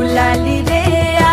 দুলালি রে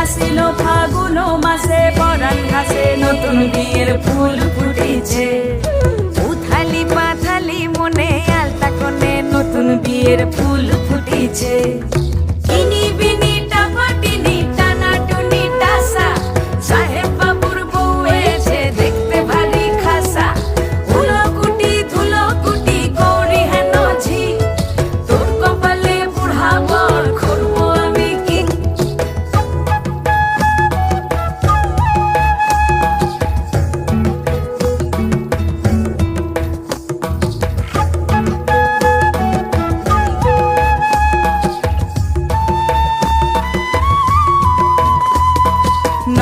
আসিল ফাগুন মাসে পরান ঘাসে নতুন বিয়ের ফুল ফুটিছে।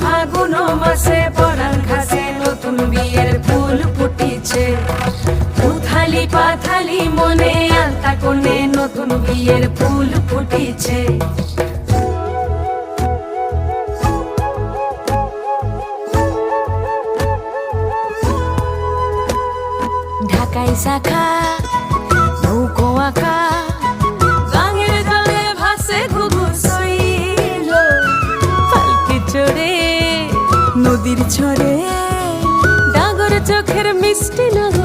ফাগুন মাসে পরান ঘাসে নতুন বিয়ের ফুল ফুটিছে। উথালি পাথালি মনে আলতা কোণে নতুন বিয়ের ফুল ফুটিছে। ঢাকাই শাখা, নৌকো আঁকা নদীর ছড়ে ডাগর চোখের মিষ্টি নদী